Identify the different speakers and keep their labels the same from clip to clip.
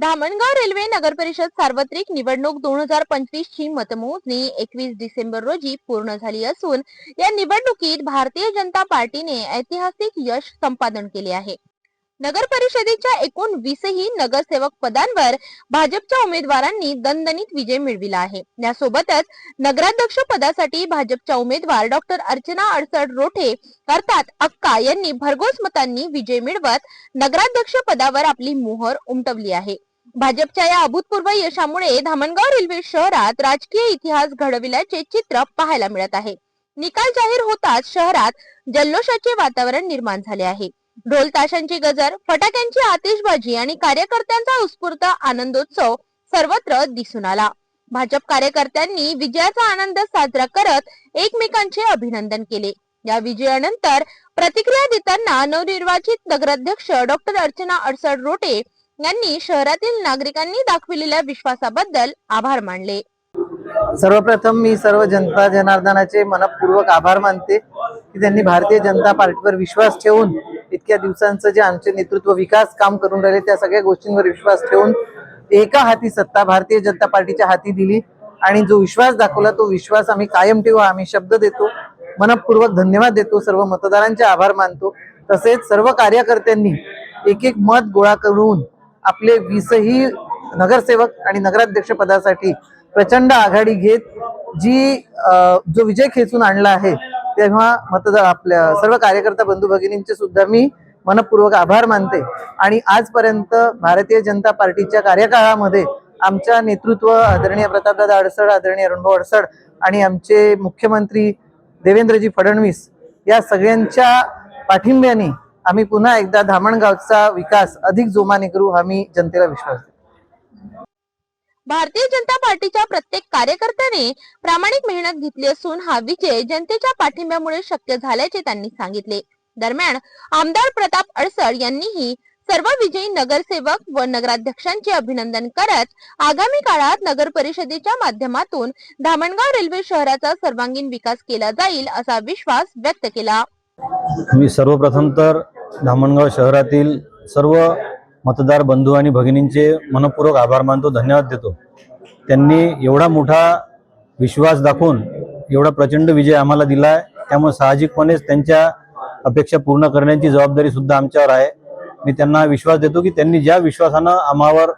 Speaker 1: Dhamangaon railway नगर परिषद सार्वत्रिक निवडणूक दोन हजार पंचवीस ची मतमोजणी एकवीस डिसेंबर रोजी पूर्ण झाली असून या निवडणुकीत भारतीय जनता पार्टीने ऐतिहासिक यश संपादन केले आहे. नगर परिषदेच्या एकूण वीसही नगरसेवक पदांवर भाजपच्या उमेदवारांनी दणदणीत विजय मिळविला आहे. यासोबतच नगराध्यक्ष पदासाठी भाजपच्या उमेदवार डॉक्टर अर्चना अडसड रोठे अर्थात अक्का यांनी भरघोस मतांनी विजय मिळवत नगराध्यक्ष पदावर आपली मोहर उमटवली आहे. भाजपच्या या अभूतपूर्व यशामुळे धामणगाव रेल्वे शहरात राजकीय इतिहास घडविल्याचे चित्र पाहायला मिळत आहे. निकाल जाहीर होताच शहरात जल्लोषाचे वातावरण निर्माण झाले आहे. ढोल ताशांची गजर फटाक्यांची आतिषबाजी आणि कार्यकर्त्यांचा उत्स्फूर्त आनंदोत्सव सर्वत्र दिसून आला. भाजप कार्यकर्त्यांनी विजयाचा आनंद साजरा करत एकमेकांचे अभिनंदन केले. या विजयानंतर प्रतिक्रिया देताना नवनिर्वाचित नगराध्यक्ष डॉक्टर अर्चना अडसड रोटे यांनी शहरातील नागरिकांनी दाखविलेल्या विश्वासाबद्दल आभार मानले.
Speaker 2: सर्वप्रथम मी सर्व जनता जनार्दनाचे मनपूर्वक आभार मानते की त्यांनी भारतीय जनता पार्टीवर विश्वास ठेवून इतक्या दिवसांचं जे आमचे नेतृत्व विकास काम करून राहिले त्या सगळ्या गोष्टींवर विश्वास ठेवून एका हाती सत्ता भारतीय जनता पार्टीच्या हाती दिली आणि जो विश्वास दाखवला तो विश्वास आम्ही कायम ठेवू आम्ही शब्द देतो मनपूर्वक धन्यवाद देतो सर्व मतदारांचे आभार मानतो. तसेच सर्व कार्यकर्त्यांनी एक एक मत गोळा करून आपले वीसही नगरसेवक आणि नगराध्यक्ष पदासाठी प्रचंड आघाडी घेत जी जो विजय खेचून आणला आहे तेव्हा मतदार आपल्या सर्व कार्यकर्ता बंधू भगिनींचे सुद्धा मी मनपूर्वक आभार मानते. आणि आजपर्यंत भारतीय जनता पार्टीच्या कार्यकाळामध्ये आमच्या नेतृत्व आदरणीय प्रतापदादा अडसड आदरणीय अरुणभाऊ अडसड आणि आमचे मुख्यमंत्री देवेंद्रजी फडणवीस या सगळ्यांच्या पाठिंब्याने आम्ही पुन्हा एकदा धामणगावचा विकास अधिक जोमाने करू हा मी जनतेला विश्वास देतो
Speaker 1: भारतीय जनता पार्टीच्या प्रत्येक कार्यकर्त्याने प्रामाणिक मेहनत घेतली असून हा विजय जनतेच्या पाठिंब्यामुळे शक्य झाल्याचे त्यांनी सांगितले. दरम्यान आमदार प्रताप अडसड यांनीही सर्व विजयी नगरसेवक व नगराध्यक्षांचे अभिनंदन करत आगामी काळात नगर परिषदेच्या माध्यमातून धामणगाव रेल्वे शहराचा सर्वांगीण विकास केला जाईल असा विश्वास व्यक्त केला.
Speaker 3: मी सर्वप्रथम तर धामणगाव शहरातील सर्व मतदार बंधू आणि भगिनींचे मनपूर्वक आभार मानतो धन्यवाद देतो. त्यांनी एवढा मोठा विश्वास दाखवून एवढा प्रचंड विजय आम्हाला दिला आहे त्यामुळे साहजिकपणेच त्यांच्या अपेक्षा पूर्ण करण्याची जबाबदारी सुद्धा आमच्यावर आहे. मी त्यांना विश्वास देतो की त्यांनी ज्या विश्वासानं आम्हावर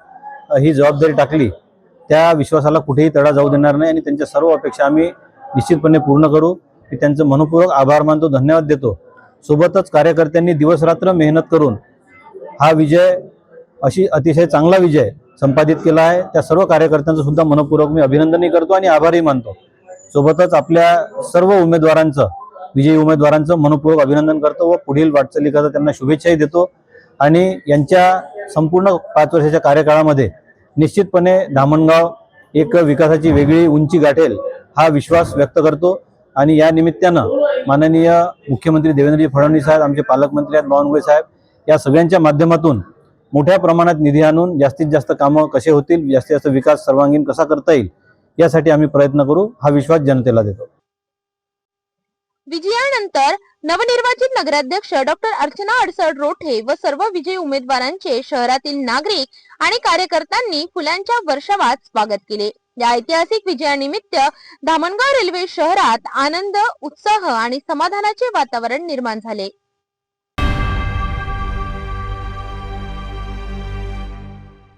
Speaker 3: ही जबाबदारी टाकली त्या विश्वासाला कुठेही तडा जाऊ देणार नाही आणि त्यांच्या सर्व अपेक्षा आम्ही निश्चितपणे पूर्ण करू. मी त्यांचं मनपूर्वक आभार मानतो धन्यवाद देतो. सोबतच कार्यकर्त्यांनी दिवसरात्र मेहनत करून हा विजय अशी अतिशय चांगला विजय संपादित केला आहे. त्या सर्व कार्यकर्त्यांचं सुद्धा मनपूर्वक मी अभिनंदनही करतो आणि आभारही मानतो. सोबतच आपल्या सर्व उमेदवारांचं विजयी उमेदवारांचं मनपूर्वक अभिनंदन करतो व पुढील वाटचालीकरता त्यांना शुभेच्छाही देतो. आणि यांच्या संपूर्ण पाच वर्षाच्या कार्यकाळामध्ये निश्चितपणे धामणगाव एक विकासाची वेगळी उंची गाठेल हा विश्वास व्यक्त करतो. आणि या निमित्तानं माननीय मुख्यमंत्री देवेंद्रजी फडणवीस साहेब आमचे पालकमंत्री आहेत बावनकुळे साहेब या सगळ्यांच्या माध्यमातून मोठ्या प्रमाणात निधी आणून जास्तीत जास्त कामं कसे होतील जास्तीत जास्त विकास सर्वांगीण कसा करता येईल यासाठी आम्ही प्रयत्न करू हा विश्वास जनतेला देतो.
Speaker 1: विजयानंतर नवनिर्वाचित नगराध्यक्ष डॉक्टर अर्चना अडसड रोठे व सर्व विजयी उमेदवारांचे शहरातील नागरिक आणि कार्यकर्त्यांनी फुलांच्या वर्षावात स्वागत केले. या ऐतिहासिक विजयानिमित्त धामणगाव रेल्वे शहरात आनंद उत्साह आणि समाधानाचे वातावरण निर्माण झाले.